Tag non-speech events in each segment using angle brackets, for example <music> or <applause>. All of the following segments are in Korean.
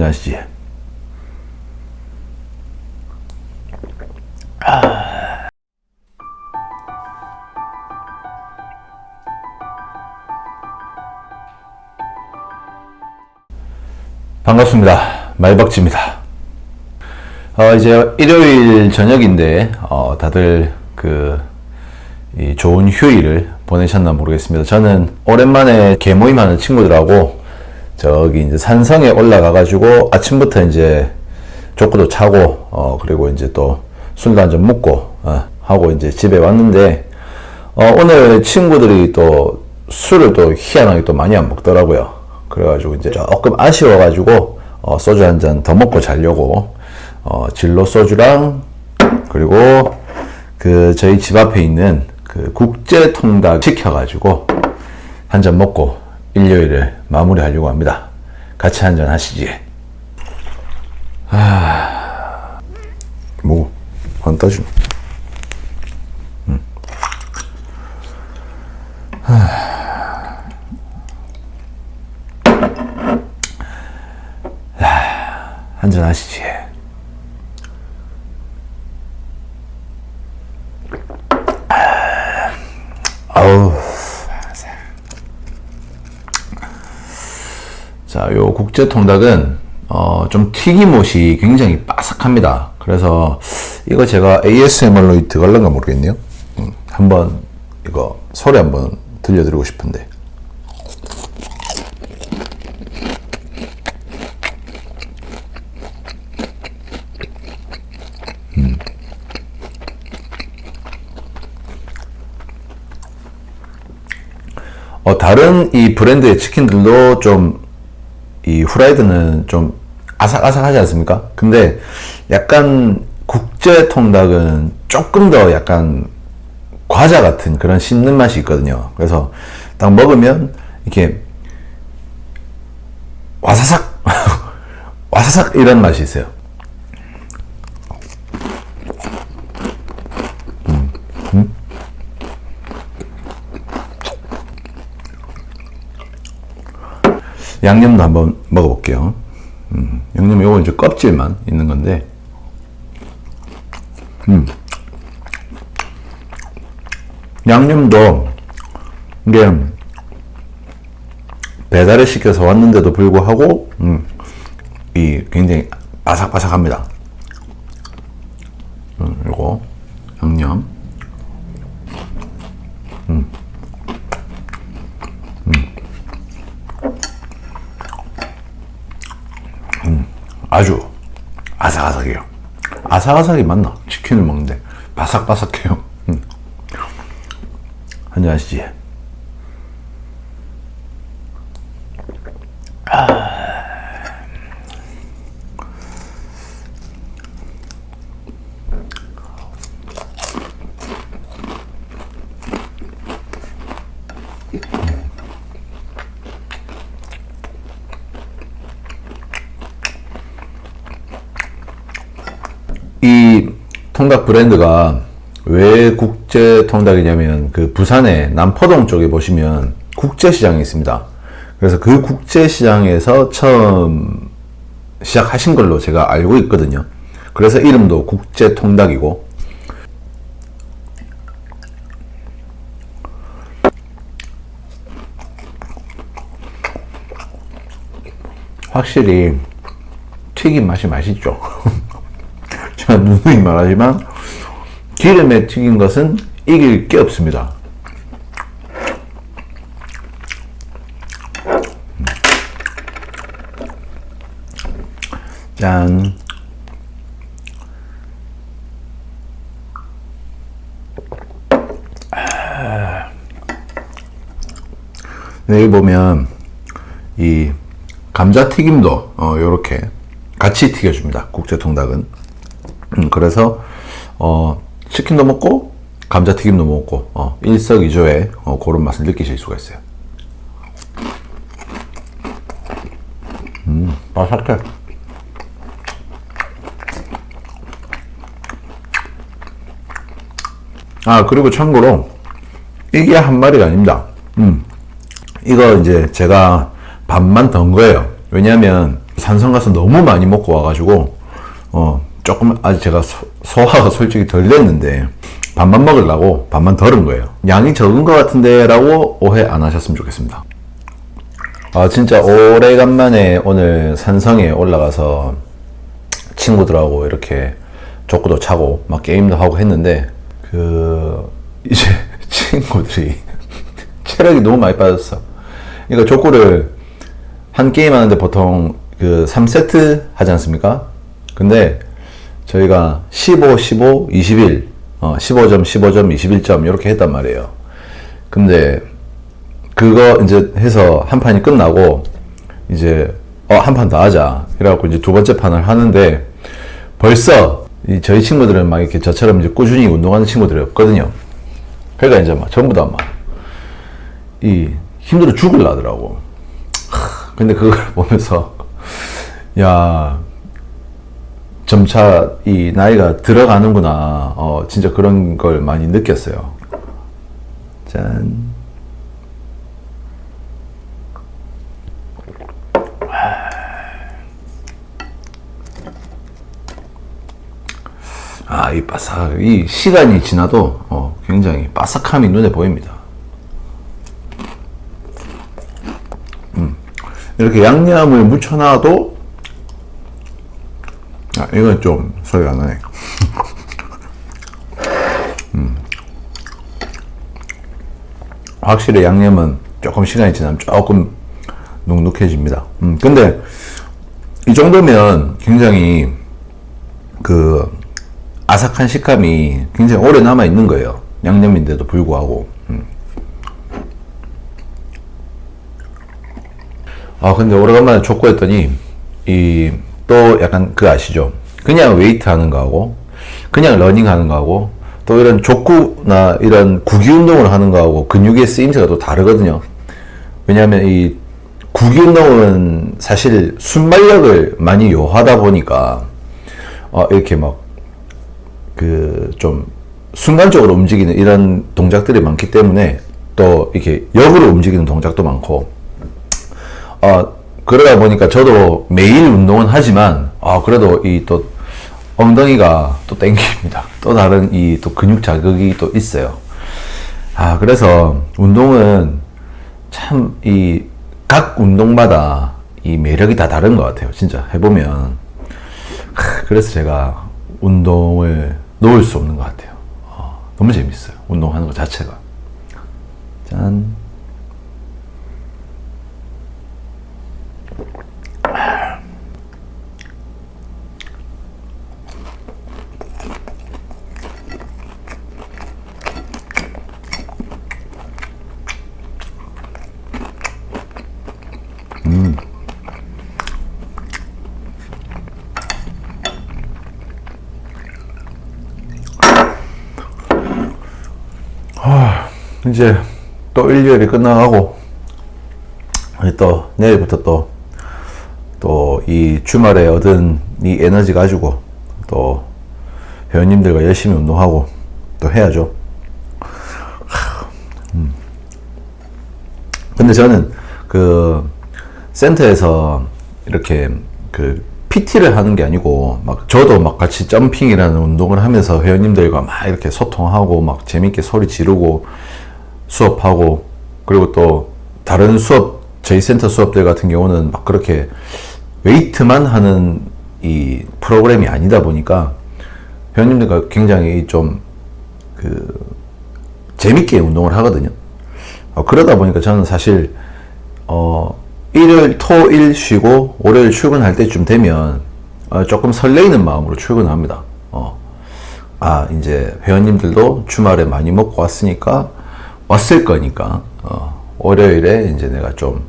한잔 하시지. 반갑습니다. 말박지입니다. 어, 이제 일요일 저녁인데, 어, 다들 그, 이 좋은 휴일을 보내셨나 모르겠습니다. 저는 오랜만에 개모임하는 친구들하고 저기 이제 산성에 올라가 가지고 아침부터 이제 족구도 차고, 어, 그리고 이제 또 술도 한 잔 먹고, 어, 하고 이제 집에 왔는데, 어, 오늘 친구들이 또 술을 또 희한하게 또 많이 안 먹더라고요. 그래가지고 이제 조금 아쉬워가지고 어, 소주 한 잔 더 먹고 자려고 어, 진로 소주랑 그리고 그 저희 집 앞에 있는 그 국제 통닭 시켜가지고 한 잔 먹고 일요일을 마무리하려고 합니다. 같이 한잔 하시지. 아, 뭐, 안 따지노. 한잔 하시지. 아우. 자, 요 국제 통닭은 어, 좀 튀김옷이 굉장히 바삭합니다. 그래서 이거 제가 ASMR로 들어갈런가 모르겠네요. 음, 한번 이거 소리 한번 들려드리고 싶은데. 어, 다른 이 브랜드의 치킨들도 좀, 이 후라이드는 좀 아삭아삭하지 않습니까? 근데 약간 국제 통닭은 조금 더 약간 과자 같은 그런 씹는 맛이 있거든요. 그래서 딱 먹으면 이렇게 와사삭, <laughs> 와사삭 이런 맛이 있어요. 양념도 한번 먹어볼게요. 음, 양념 요거 이제 껍질만 있는 건데, 음. 양념도 이게 배달을 시켜서 왔는데도 불구하고, 음, 이 굉장히 바삭바삭합니다. 음, 요거 양념. 아주 아삭아삭해요. 아삭아삭이 맞나? 치킨을 먹는데 바삭바삭해요. 음. 한잔 하시지. 이 통닭 브랜드가 왜 국제 통닭이냐면 그 부산의 남포동 쪽에 보시면 국제 시장이 있습니다. 그래서 그 국제 시장에서 처음 시작하신 걸로 제가 알고 있거든요. 그래서 이름도 국제 통닭이고 확실히 튀김 맛이 맛있죠. <laughs> 제가 누누이 말하지만 기름에 튀긴 것은 이길 게 없습니다. 짠. 여기 보면 이 감자튀김도 어, 요렇게 같이 튀겨줍니다. 국제통닭은. 음, 그래서 어, 치킨도 먹고 감자튀김도 먹고 어, 일석이조의 어, 그런 맛을 느끼실 수가 있어요. 음, 바삭해. 아 그리고 참고로 이게 한 마리가 아닙니다. 음, 이거 이제 제가 반만 던 거예요. 왜냐하면 산성 가서 너무 많이 먹고 와가지고 어 조금 아직 제가 소, 소화가 솔직히 덜 됐는데 반만 먹으려고 반만 덜은 거예요. 양이 적은 것 같은데 라고 오해 안 하셨으면 좋겠습니다. 아 진짜 오래간만에 오늘 산성에 올라가서 친구들하고 이렇게 족구도 차고 막 게임도 하고 했는데 그 이제 <laughs> 친구들이 <laughs> 체력이 너무 많이 빠졌어. 그러니까 족구를 한 게임 하는데 보통 그 3세트 하지 않습니까? 근데 저희가 15, 15, 21, 어, 15점, 15점, 21점 이렇게 했단 말이에요. 근데 그거 이제 해서 한 판이 끝나고 이제 어, 한 판 더 하자. 이래갖고 이제 두 번째 판을 하는데 벌써 이 저희 친구들은 막 이렇게 저처럼 이제 꾸준히 운동하는 친구들이 없거든요. 그러니까 이제 막 전부 다 막 이 힘들어 죽을라 하더라고. 하, 근데 그걸 <laughs> 보면서 야 점차 이 나이가 들어가는구나. 어, 진짜 그런 걸 많이 느꼈어요. 짠. 아, 이 바삭, 이 시간이 지나도 어, 굉장히 바삭함이 눈에 보입니다. 음, 이렇게 양념을 묻혀놔도 아, 이건 좀 소리가 안 나네. 음. 확실히 양념은 조금 시간이 지나면 조금 눅눅해집니다. 음, 근데 이 정도면 굉장히 그 아삭한 식감이 굉장히 오래 남아 있는 거예요. 양념인데도 불구하고. 음. 아 근데 오래간만에 족구했더니 이 또 약간 그 아시죠? 그냥 웨이트 하는 거하고 그냥 러닝 하는 거하고 또 이런 족구나 이런 구기 운동을 하는 거하고 근육의 쓰임새가 또 다르거든요. 왜냐하면 이 구기 운동은 사실 순발력을 많이 요하다 보니까 어 이렇게 막 그 좀 순간적으로 움직이는 이런 동작들이 많기 때문에 또 이렇게 역으로 움직이는 동작도 많고 어 그러다 보니까 저도 매일 운동은 하지만 아 그래도 이 또 엉덩이가 또 땡깁니다. 또 다른 이 또 근육 자극이 또 있어요. 아 그래서 운동은 참 이 각 운동마다 이 매력이 다 다른 것 같아요. 진짜 해보면 하, 그래서 제가 운동을 놓을 수 없는 것 같아요. 어, 너무 재밌어요. 운동하는 것 자체가. 짠. 이제 또 일요일이 끝나가고 또 내일부터 또 또 이 주말에 얻은 이 에너지 가지고 또 회원님들과 열심히 운동하고 또 해야죠. 음. 근데 저는 그 센터에서 이렇게 그 PT를 하는 게 아니고 막 저도 막 같이 점핑이라는 운동을 하면서 회원님들과 막 이렇게 소통하고 막 재밌게 소리 지르고 수업하고 그리고 또 다른 수업 저희 센터 수업들 같은 경우는 막 그렇게 웨이트만 하는 이 프로그램이 아니다 보니까 회원님들과 굉장히 좀 그 재밌게 운동을 하거든요. 어, 그러다 보니까 저는 사실 어 일요일 토일 쉬고 월요일 출근할 때쯤 되면 어, 조금 설레이는 마음으로 출근합니다. 어. 아 이제 회원님들도 주말에 많이 먹고 왔으니까 왔을 거니까 어, 월요일에 이제 내가 좀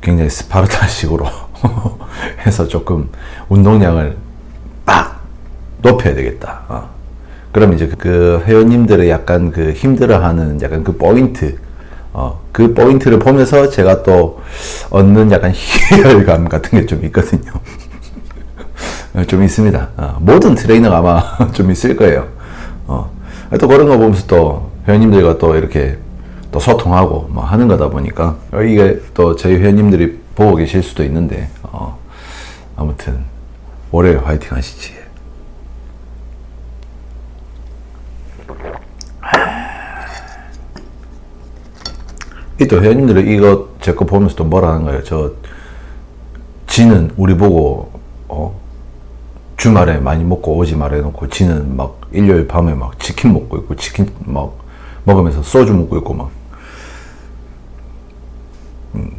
굉장히 스파르타식으로 <laughs> 해서 조금 운동량을 빡 높여야 되겠다. 어. 그럼 이제 그 회원님들의 약간 그 힘들어하는 약간 그 포인트, 어, 그 포인트를 보면서 제가 또 얻는 약간 <laughs> 희열감 같은 게 좀 있거든요. <laughs> 어, 좀 있습니다. 어, 모든 트레이너가 아마 좀 있을 거예요. 어, 또 그런 거 보면서 또 회원님들과 또 이렇게 또 소통하고 뭐 하는 거다 보니까 이게 또 저희 회원님들이 보고 계실 수도 있는데 어, 아무튼 월요일 화이팅 하시지. 이또 회원님들은 이거 제 거 보면서 또 뭐라 하는 거예요. 저 지는 우리 보고 어 주말에 많이 먹고 오지 말해놓고 지는 막 일요일 밤에 막 치킨 먹고 있고 치킨 막 먹으면서 소주 먹고 있고 막 음,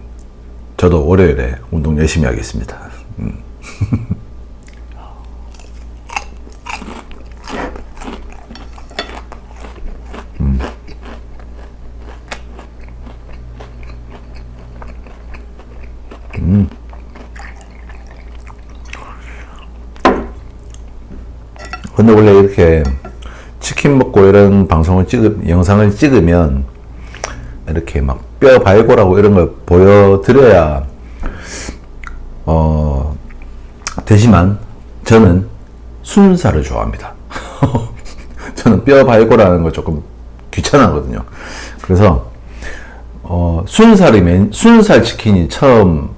저도 월요일에 운동 열심히 하겠습니다. 음. <laughs> 음. 음. 근데 원래 이렇게 치킨 먹고 이런 방송을 찍으, 영상을 찍으면 이렇게 막 뼈 발골하고 이런 걸 보여드려야 어 되지만 저는 순살을 좋아합니다. <laughs> 저는 뼈 발골하는 거 조금 귀찮아하거든요. 그래서 어 순살이 맨 순살 치킨이 처음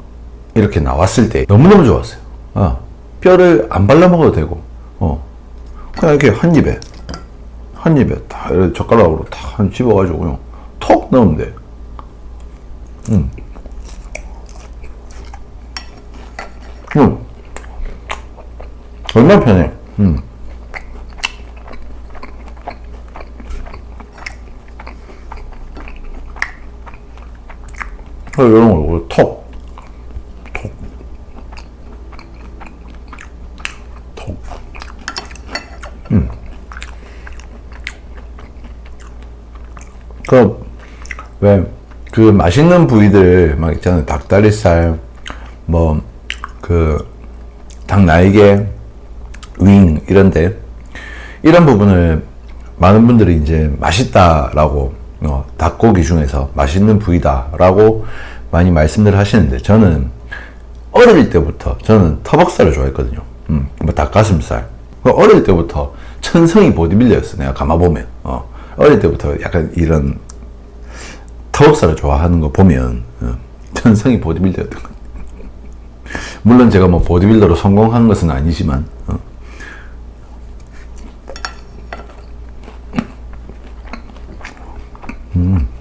이렇게 나왔을 때 너무너무 좋았어요. 어, 뼈를 안 발라 먹어도 되고 어 그냥 이렇게 한 입에 한 입에 다 젓가락으로 다 집어가지고 그냥 톡 넣으면 돼. 음. 음. 얼마나 편해. 음. 어, 이런 걸 톡. 톡. 그, 왜, 그 맛있는 부위들 막 있잖아요. 닭다리살, 뭐, 그, 닭 날개, 윙, 이런데, 이런 부분을 많은 분들이 이제 맛있다라고, 어, 닭고기 중에서 맛있는 부위다라고 많이 말씀들 하시는데, 저는 어릴 때부터 저는 터벅살을 좋아했거든요. 음, 뭐 닭가슴살. 그 어릴 때부터 천성이 보디빌더였어. 내가 감아보면. 어, 어릴 때부터 약간 이런 터벅살을 좋아하는 거 보면 어, 천성이 보디빌더였던 거. 물론 제가 뭐 보디빌더로 성공한 것은 아니지만 어. 음.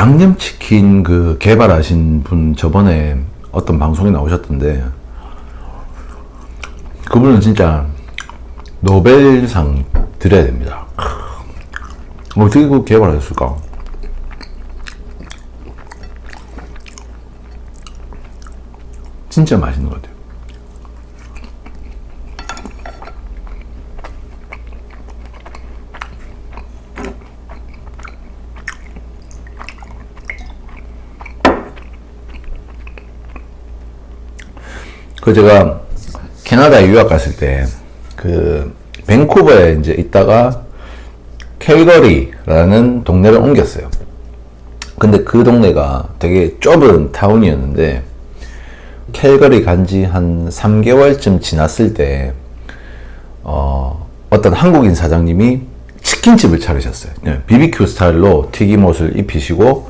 양념치킨 그 개발하신 분 저번에 어떤 방송에 나오셨던데 그분은 진짜 노벨상 드려야 됩니다. 어떻게 그 개발하셨을까? 진짜 맛있는 것 같아요. 그 제가 캐나다에 유학 갔을 때 그 밴쿠버에 이제 있다가 캘거리라는 동네를 옮겼어요. 근데 그 동네가 되게 좁은 타운이었는데 캘거리 간지 한 3개월쯤 지났을 때 어, 어떤 한국인 사장님이 치킨집을 차리셨어요. 예, BBQ 스타일로 튀김옷을 입히시고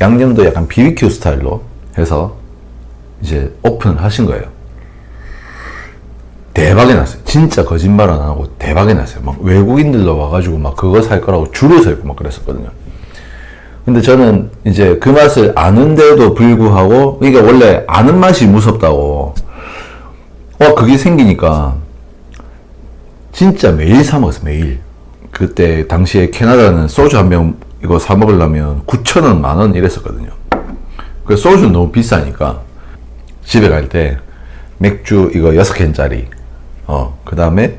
양념도 약간 BBQ 스타일로 해서 이제 오픈을 하신 거예요. 대박이 났어요. 진짜 거짓말 안 하고 대박이 났어요. 막 외국인들도 와가지고 막 그거 살 거라고 줄을 서 있고 막 그랬었거든요. 근데 저는 이제 그 맛을 아는데도 불구하고 이게 원래 아는 맛이 무섭다고 어 그게 생기니까 진짜 매일 사 먹었어 매일 그때 당시에 캐나다는 소주 한 병 이거 사 먹으려면 9천 원, 만원 이랬었거든요. 그 소주 너무 비싸니까 집에 갈 때 맥주 이거 6캔짜리 어, 그 다음에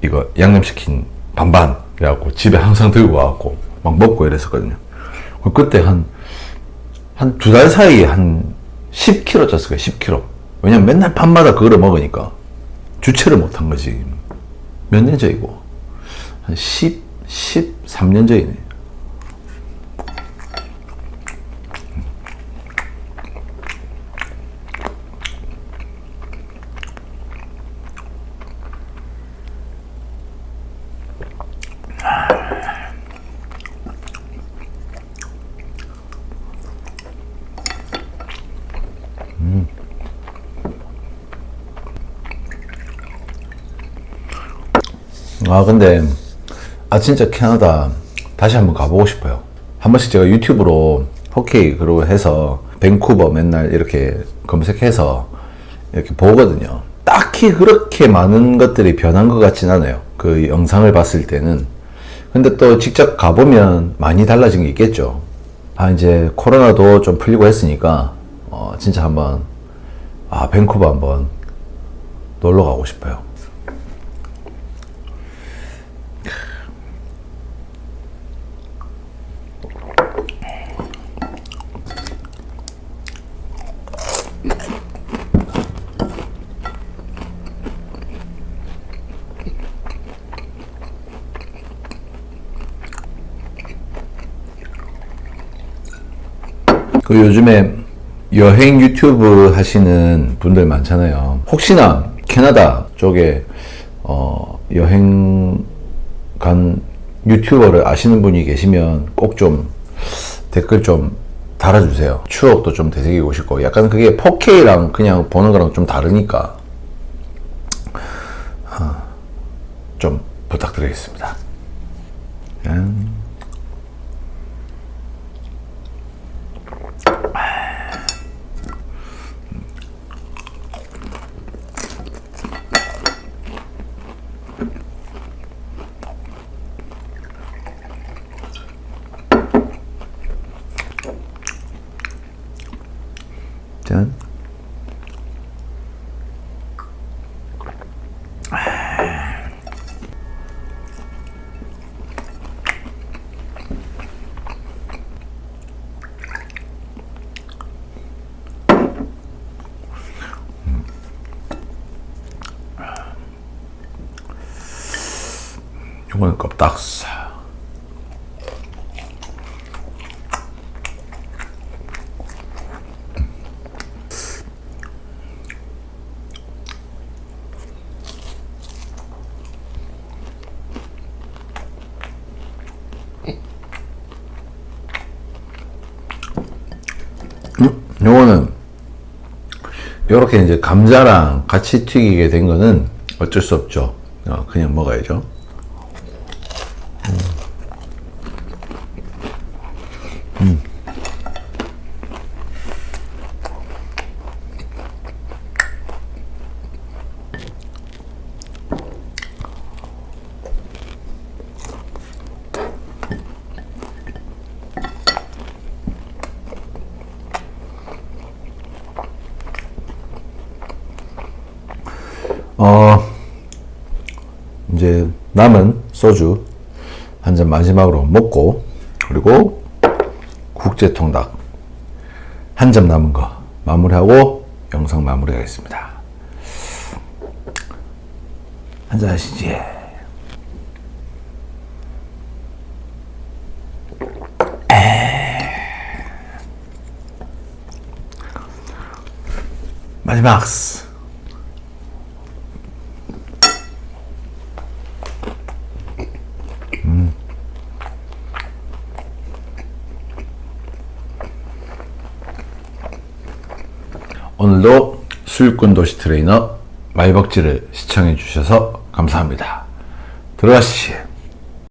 이거 양념치킨 반반 이래갖고 집에 항상 들고 와갖고 막 먹고 이랬었거든요. 그때 한, 한 두 달 사이에 한 10kg 쪘을 거예요, 10kg. 왜냐면 맨날 밤마다 그거를 먹으니까 주체를 못한 거지. 몇 년 전이고. 한 10, 13년 전이네. 아 근데 아 진짜 캐나다 다시 한번 가보고 싶어요. 한 번씩 제가 유튜브로 호케이 그러고 해서 밴쿠버 맨날 이렇게 검색해서 이렇게 보거든요. 딱히 그렇게 많은 것들이 변한 것 같진 않아요. 그 영상을 봤을 때는. 근데 또 직접 가보면 많이 달라진 게 있겠죠. 아 이제 코로나도 좀 풀리고 했으니까 어 진짜 한번 아 밴쿠버 한번 놀러 가고 싶어요. 그 요즘에 여행 유튜브 하시는 분들 많잖아요. 혹시나 캐나다 쪽에 어, 여행 간 유튜버를 아시는 분이 계시면 꼭 좀 댓글 좀 달아주세요. 추억도 좀 되새기고 싶고 약간 그게 4K랑 그냥 보는 거랑 좀 다르니까 아, 좀 부탁드리겠습니다. 음. 짠. 이거는 껍딱사. 요거는 요렇게 이제 감자랑 같이 튀기게 된 거는 어쩔 수 없죠. 어, 그냥 먹어야죠. 어, 이제 남은 소주 한 잔 마지막으로 먹고, 그리고 국제통닭 한잔 남은 거 마무리하고 영상 마무리하겠습니다. 한잔 하시지. 마지막. 오늘도 수육군 도시 트레이너 말벅지를 시청해 주셔서 감사합니다. 들어가시지.